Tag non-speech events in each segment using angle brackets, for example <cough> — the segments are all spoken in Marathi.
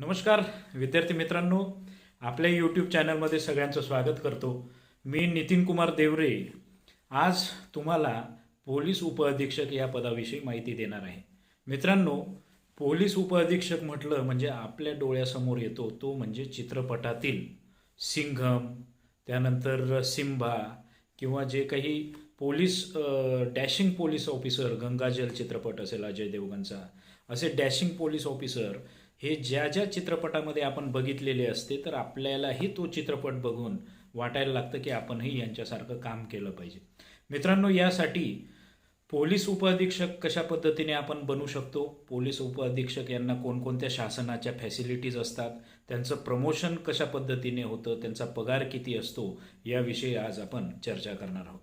नमस्कार विद्यार्थी मित्रांनो. आपल्या यूट्यूब चॅनलमध्ये सगळ्यांचं स्वागत करतो. मी नितीन कुमार देवरे. आज तुम्हाला पोलीस उपअधीक्षक या पदाविषयी माहिती देणार आहे. मित्रांनो पोलीस उपअधीक्षक म्हटलं म्हणजे आपल्या डोळ्यासमोर येतो तो म्हणजे चित्रपटातील सिंघम त्यानंतर सिंभा किंवा जे काही पोलीस डॅशिंग पोलीस ऑफिसर गंगाजल चित्रपट असेल अजय देवगणचा असे डॅशिंग पोलीस ऑफिसर हे ज्या ज्या चित्रपटामध्ये आपण बघितलेले असते तर आपल्यालाही तो चित्रपट बघून वाटायला लागतं की आपणही यांच्यासारखं काम केलं पाहिजे. मित्रांनो यासाठी पोलीस उपअधीक्षक कशा पद्धतीने आपण बनू शकतो? पोलीस उपअधीक्षक यांना कोणकोणत्या शासनाच्या फॅसिलिटीज असतात? त्यांचं प्रमोशन कशा पद्धतीने होतं? त्यांचा पगार किती असतो? याविषयी आज आपण चर्चा करणार आहोत.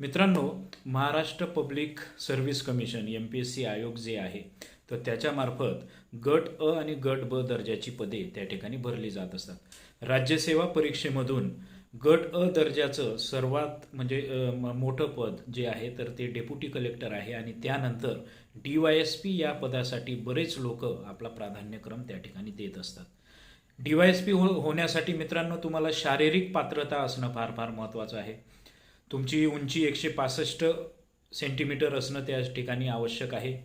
मित्रांनो Maharashtra public service commission M P S C आयोग जे आहे तर त्याच्यामार्फत गट अ आणि गट ब दर्जाची पदे त्या ठिकाणी भरली जात असतात. राज्यसेवा परीक्षेमधून गट अ दर्जाचं सर्वात म्हणजे मोठं पद जे आहे तर ते डेप्युटी कलेक्टर आहे आणि त्यानंतर डी वाय एस पी या पदासाठी बरेच लोक आपला प्राधान्यक्रम त्या ठिकाणी देत असतात. डी वाय एस पी हो होण्यासाठी मित्रांनो तुम्हाला शारीरिक पात्रता असणं फार फार महत्त्वाचं आहे. तुमची उंची एकशे पासष्ट सेंटीमीटर असणं त्या ठिकाणी आवश्यक आहे.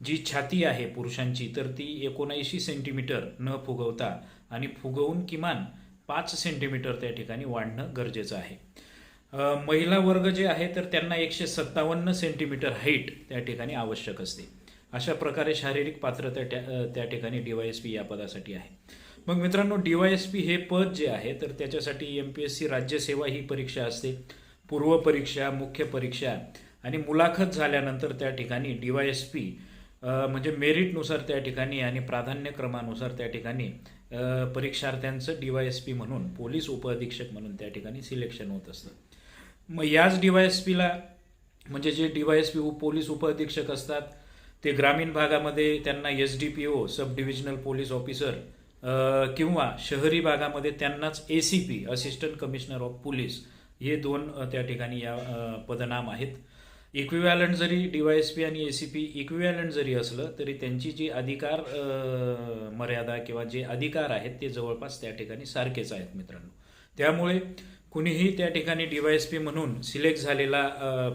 जी छाती आहे पुरुषांची तर ती एकोणऐंशी सेंटीमीटर न फुगवता आणि फुगवून किमान पाच सेंटीमीटर त्या ठिकाणी वाढणं गरजेचं आहे. महिला वर्ग जे आहे तर त्यांना एकशे सत्तावन्न सेंटीमीटर हाईट त्या ठिकाणी आवश्यक असते. अशा प्रकारे शारीरिक पात्रता त्या त्या ठिकाणी डीवायएसपी या पदासाठी आहे. मग मित्रांनो डीवायएसपी हे पद जे आहे तर त्याच्यासाठी एम पी एस सी राज्यसेवा ही परीक्षा असते. पूर्व परीक्षा मुख्य परीक्षा आणि मुलाखत झाल्यानंतर त्या ठिकाणी डी वाय एस पी म्हणजे मेरिटनुसार त्या ठिकाणी आणि प्राधान्यक्रमानुसार त्या ठिकाणी परीक्षार्थ्यांचं डी वाय एस पी म्हणून पोलीस उपअधीक्षक म्हणून त्या ठिकाणी सिलेक्शन होत असतं. मग याच डी वाय एस पीला म्हणजे जे D Y S P police उपअधीक्षक असतात ते ग्रामीण भागामध्ये त्यांना S D P O sub divisional police officer किंवा शहरी भागामध्ये त्यांनाच A C P assistant commissioner of police हे दोन त्या ठिकाणी या पदनाम आहेत. इक्विव्हॅलंट जरी डीवायएसपी आणि ए सी पी इक्विव्हॅलंट जरी असलं तरी त्यांची जी अधिकार मर्यादा किंवा जे अधिकार आहेत ते जवळपास त्या ठिकाणी सारखेच आहेत मित्रांनो. त्यामुळे कुणीही त्या ठिकाणी डीवायएसपी म्हणून सिलेक्ट झालेला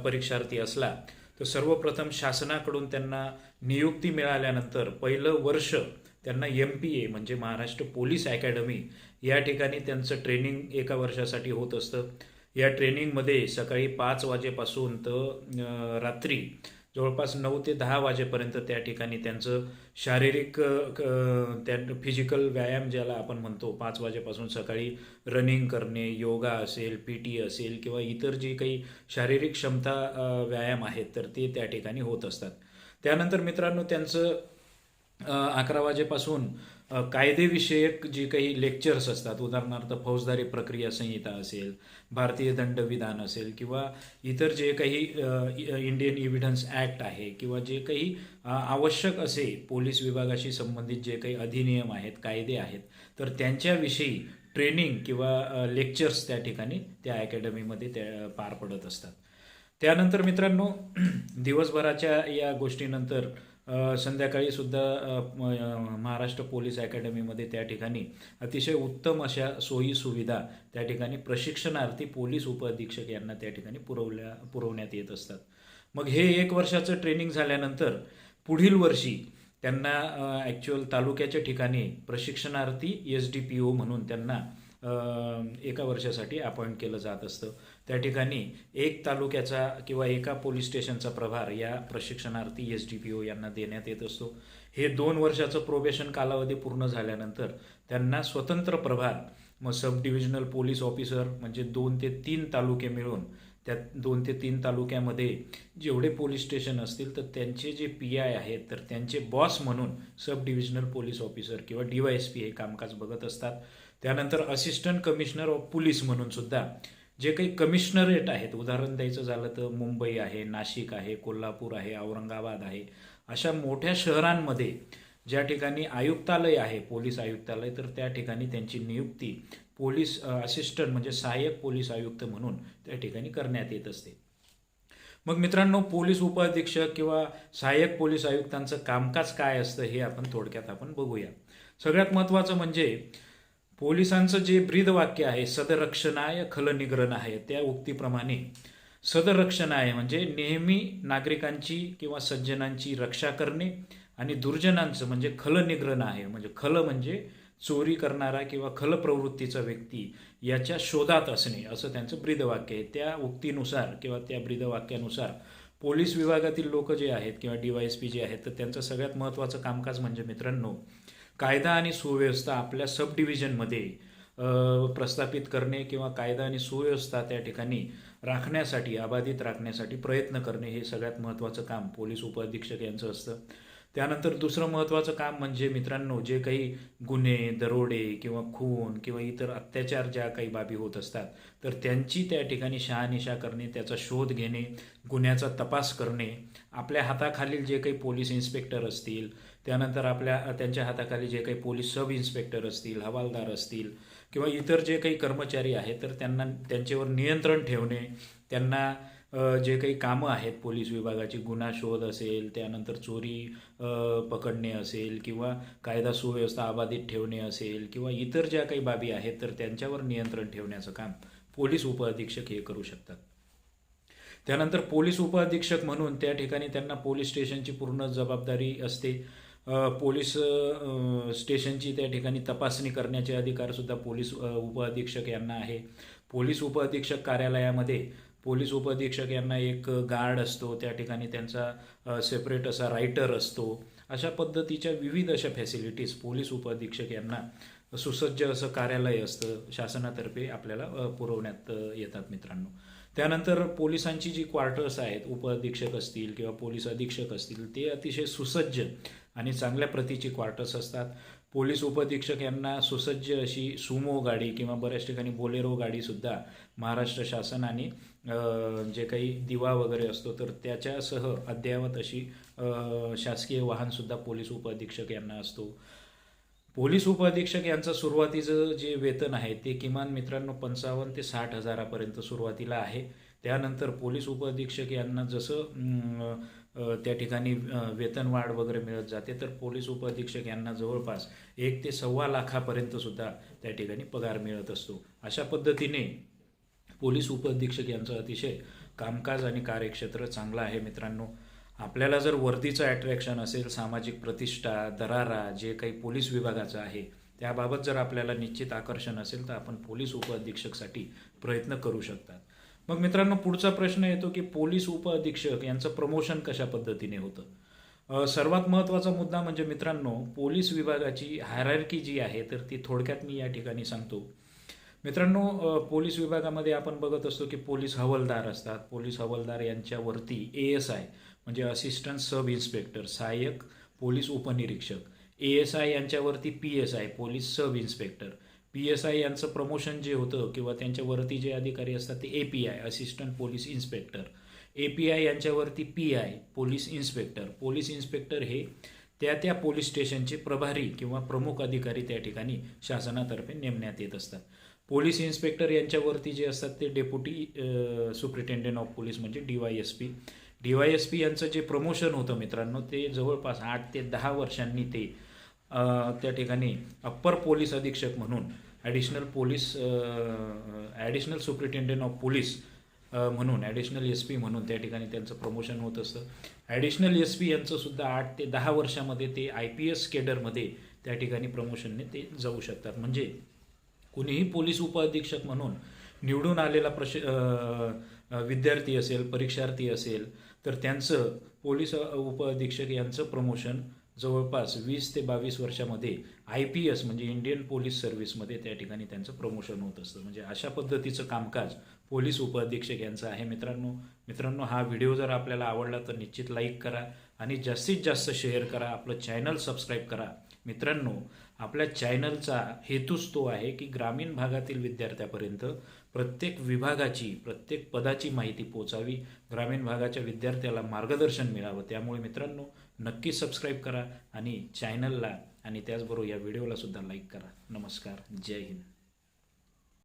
परीक्षार्थी असला तर सर्वप्रथम शासनाकडून त्यांना नियुक्ती मिळाल्यानंतर पहिलं वर्ष त्यांना एम पी ए म्हणजे महाराष्ट्र पोलीस अकॅडमी या ठिकाणी त्यांचं ट्रेनिंग एका वर्षासाठी होत असतं. या ट्रेनिंगमध्ये सकाळी पाच वाजेपासून तर रात्री जवळपास नऊ ते दहा वाजेपर्यंत त्या ठिकाणी त्यांचं शारीरिक क- त्या फिजिकल व्यायाम ज्याला आपण म्हणतो पाच वाजेपासून सकाळी रनिंग करणे योगा असेल पी टी असेल किंवा इतर जी काही शारीरिक क्षमता व्यायाम आहेत तर ते त्या ठिकाणी होत असतात. त्यानंतर मित्रांनो त्यांचं अकरा वाजेपासून कायदेविषयक जी काही लेक्चर्स असतात उदाहरणार्थ फौजदारी प्रक्रिया संहिता असेल भारतीय दंडविधान असेल किंवा इतर जे काही इंडियन इव्हिडन्स ॲक्ट आहे किंवा जे काही आवश्यक असे पोलीस विभागाशी संबंधित जे काही अधिनियम आहेत कायदे आहेत तर त्यांच्याविषयी ट्रेनिंग किंवा लेक्चर्स त्या ठिकाणी त्या अकॅडमीमध्ये त्या पार पडत असतात. त्यानंतर मित्रांनो <clears throat> दिवसभराच्या या गोष्टीनंतर संध्याकाळी सुद्धा महाराष्ट्र पोलीस अकॅडमीमध्ये त्या ठिकाणी अतिशय उत्तम अशा सोयी सुविधा त्या ठिकाणी प्रशिक्षणार्थी पोलीस उपअधीक्षक यांना त्या ठिकाणी पुरवल्या पुरवण्यात येत असतात. मग हे एक वर्षाचं ट्रेनिंग झाल्यानंतर पुढील वर्षी त्यांना ॲक्च्युअल तालुक्याच्या ठिकाणी प्रशिक्षणार्थी एस डी पी ओ म्हणून त्यांना एका वर्षासाठी अपॉइंट केलं जात असतं. त्या ठिकाणी एक तालुक्याचा किंवा एका पोलीस स्टेशनचा प्रभार या प्रशिक्षणार्थी एस डी पी ओ यांना देण्यात येत असतो. हे दोन वर्षाचं प्रोबेशन कालावधी पूर्ण झाल्यानंतर त्यांना स्वतंत्र प्रभार मग सब डिव्हिजनल पोलीस ऑफिसर म्हणजे दोन ते तीन तालुके मिळून त्या दोन ते तीन तालुक्यामध्ये जेवढे पोलीस स्टेशन असतील तर त्यांचे जे पी आय आहेत तर त्यांचे बॉस म्हणून सब डिव्हिजनल पोलीस ऑफिसर किंवा डी वाय एस पी हे कामकाज बघत असतात. त्यानंतर असिस्टंट कमिशनर ऑफ पोलीस म्हणून सुद्धा जे काही कमिशनरेट आहेत उदाहरण द्यायचं झालं तर मुंबई आहे नाशिक आहे कोल्हापूर आहे औरंगाबाद आहे अशा मोठ्या शहरांमध्ये ज्या ठिकाणी आयुक्तालय आहे पोलीस आयुक्तालय तर त्या ठिकाणी त्यांची नियुक्ती पोलीस असिस्टंट म्हणजे सहाय्यक पोलीस आयुक्त म्हणून त्या ठिकाणी करण्यात येत असते. मग मित्रांनो पोलीस उपअधीक्षक किंवा सहाय्यक पोलीस आयुक्तांचं कामकाज काय असतं हे आपण थोडक्यात आपण बघूया. सगळ्यात महत्त्वाचं म्हणजे पोलिसांचं जे ब्रीदवाक्य आहे सदरक्षणाय खलनिग्रहण आहे त्या उक्तीप्रमाणे सदरक्षणाय म्हणजे नेहमी नागरिकांची किंवा सज्जनांची रक्षा करणे आणि दुर्जनांचं म्हणजे खलनिग्रहण आहे. म्हणजे खल म्हणजे चोरी करणारा किंवा खल प्रवृत्तीचा व्यक्ती याच्या शोधात असणे असं त्यांचं ब्रीदवाक्य आहे. त्या उक्तीनुसार किंवा त्या ब्रीदवाक्यानुसार पोलीस विभागातील लोक जे आहेत किंवा डी वाय एस पी जे आहेत तर त्यांचं सगळ्यात महत्त्वाचं कामकाज म्हणजे मित्रांनो कायदा आणि सुव्यवस्था आपल्या सब डिव्हिजनमध्ये प्रस्थापित करणे किंवा कायदा आणि सुव्यवस्था त्या ठिकाणी राखण्यासाठी अबाधित राखण्यासाठी प्रयत्न करणे हे सगळ्यात महत्त्वाचं काम पोलीस उपअधीक्षक यांचं असतं. त्यानंतर दुसरं महत्त्वाचं काम म्हणजे मित्रांनो जे काही गुन्हे दरोडे किंवा खून किंवा इतर अत्याचार ज्या काही बाबी होत असतात तर त्यांची त्या ठिकाणी शहानिशा करणे त्याचा शोध घेणे गुन्ह्याचा तपास करणे आपल्या हाताखालील जे काही पोलीस इन्स्पेक्टर असतील त्यानंतर आपल्या त्यांच्या हाताखाली जे काही पोलीस सब इन्स्पेक्टर असतील हवालदार असतील किंवा इतर जे काही कर्मचारी आहेत तर त्यांना त्यांच्यावर नियंत्रण ठेवणे त्यांना जे काही कामं आहेत पोलीस विभागाची गुन्हा शोध असेल त्यानंतर चोरी पकडणे असेल किंवा कायदा सुव्यवस्था अबाधित ठेवणे असेल किंवा इतर ज्या काही बाबी आहेत तर त्यांच्यावर नियंत्रण ठेवण्याचं काम पोलीस उपअधीक्षक हे करू शकतात. त्यानंतर पोलीस उपअधीक्षक म्हणून त्या ठिकाणी त्यांना पोलीस स्टेशनची पूर्ण जबाबदारी असते. पोलीस स्टेशनची त्या ठिकाणी तपासणी करण्याचे अधिकारसुद्धा पोलीस उपअधीक्षक यांना आहे. पोलीस उपअधीक्षक कार्यालयामध्ये पोलीस उपअधीक्षक यांना एक गार्ड असतो त्या ठिकाणी त्यांचा सेपरेट असा रायटर असतो. अशा पद्धतीच्या विविध अशा फॅसिलिटीज पोलीस उपअधीक्षक यांना सुसज्ज असं कार्यालय असतं शासनातर्फे आपल्याला पुरवण्यात येतात मित्रांनो. त्यानंतर पोलिसांची जी क्वार्टर्स आहेत उपअधीक्षक असतील किंवा पोलीस अधीक्षक असतील ते अतिशय सुसज्ज आणि चांगल्या प्रतीची क्वार्टर्स असतात. पोलीस उपअधीक्षक यांना सुसज्ज अशी सुमो गाडी किंवा बऱ्याच ठिकाणी बोलेरो गाडीसुद्धा महाराष्ट्र शासन आणि जे काही दिवा वगैरे असतो तर त्याच्यासह अद्ययावत अशी शासकीय वाहनसुद्धा पोलीस उपअधीक्षक यांना असतो. पोलीस उपअधीक्षक यांचं सुरुवातीचं जे वेतन आहे ते किमान मित्रांनो पंचावन्न ते साठ हजारापर्यंत सुरुवातीला आहे. त्यानंतर पोलीस उपअधीक्षक यांना जसं त्या ठिकाणी वेतनवाढ वगैरे मिळत जाते. तर पोलीस उपअधीक्षक यांना जवळपास एक ते सव्वा लाखापर्यंत सुद्धा त्या ठिकाणी पगार मिळत असतो. अशा पद्धतीने पोलीस उपअधीक्षक यांचं अतिशय कामकाज आणि कार्यक्षेत्र चांगलं आहे मित्रांनो. आपल्याला जर वर्दीचं अट्रॅक्शन असेल सामाजिक प्रतिष्ठा दरारा जे काही पोलीस विभागाचं आहे त्याबाबत जर आपल्याला निश्चित आकर्षण असेल तर आपण पोलीस उपअधीक्षकसाठी प्रयत्न करू शकतात. मग मित्रांनो पुढचा प्रश्न येतो की पोलीस उपअधीक्षक यांचं प्रमोशन कशा पद्धतीने होतं? सर्वात महत्त्वाचा मुद्दा म्हणजे मित्रांनो पोलीस विभागाची हायरार्की जी आहे तर ती थोडक्यात मी या ठिकाणी सांगतो. मित्रांनो पोलीस विभागामध्ये आपण बघत असतो की पोलीस हवालदार असतात. पोलीस हवालदार यांच्यावरती ए एस आय म्हणजे असिस्टंट सब इन्स्पेक्टर सहाय्यक पोलीस उपनिरीक्षक. A S I यांच्यावरती P S I police sub inspector P S I यांचं प्रमोशन जे होतं किंवा त्यांच्यावरती जे अधिकारी असतात ते A P I assistant police inspector A P I यांच्यावरती P I police inspector police inspector हे त्या त्या पोलीस स्टेशनचे प्रभारी किंवा प्रमुख अधिकारी त्या ठिकाणी शासनातर्फे नेमण्यात येत असतात. पोलीस इन्स्पेक्टर यांच्यावरती जे असतात ते डेप्युटी सुप्रिटेंडेंट ऑफ पोलीस म्हणजे D Y S P D Y S P यांचं जे प्रमोशन होतं मित्रांनो ते जवळपास आठ ते दहा वर्षांनी ते त्या ठिकाणी अप्पर पोलीस अधीक्षक म्हणून additional police additional superintendent of police म्हणून ॲडिशनल एस पी म्हणून त्या ठिकाणी त्यांचं प्रमोशन होत असतं. ॲडिशनल एस पी यांचंसुद्धा आठ ते दहा वर्षामध्ये ते आय पी एस केडरमध्ये त्या ठिकाणी प्रमोशनने ते जाऊ शकतात. म्हणजे कुणीही पोलीस उपअधीक्षक म्हणून निवडून आलेला प्रश विद्यार्थी असेल परीक्षार्थी असेल तर त्यांचं पोलीस उपअधीक्षक यांचं प्रमोशन जवळपास वीस ते बावीस वर्षामध्ये आय पी एस म्हणजे इंडियन पोलीस सर्व्हिसमध्ये त्या ठिकाणी त्यांचं प्रमोशन होत असतं. म्हणजे अशा पद्धतीचं कामकाज पोलीस उपअधीक्षक यांचं आहे. मित्रांनो मित्रांनो हा व्हिडिओ जर आपल्याला आवडला तर निश्चित लाईक करा आणि जास्तीत जास्त शेअर करा. आपलं चॅनल सबस्क्राईब करा. मित्रांनो आपल्या चॅनलचा हेतूच तो आहे की ग्रामीण भागातील विद्यार्थ्यापर्यंत प्रत्येक विभागाची प्रत्येक पदाची माहिती पोचावी. ग्रामीण भागाच्या विद्यार्थ्याला मार्गदर्शन मिळावं. त्यामुळे मित्रांनो नक्की सबस्क्राईब करा आणि चॅनलला आणि त्याचबरोबर या व्हिडिओला सुद्धा लाईक करा. नमस्कार. जय हिंद.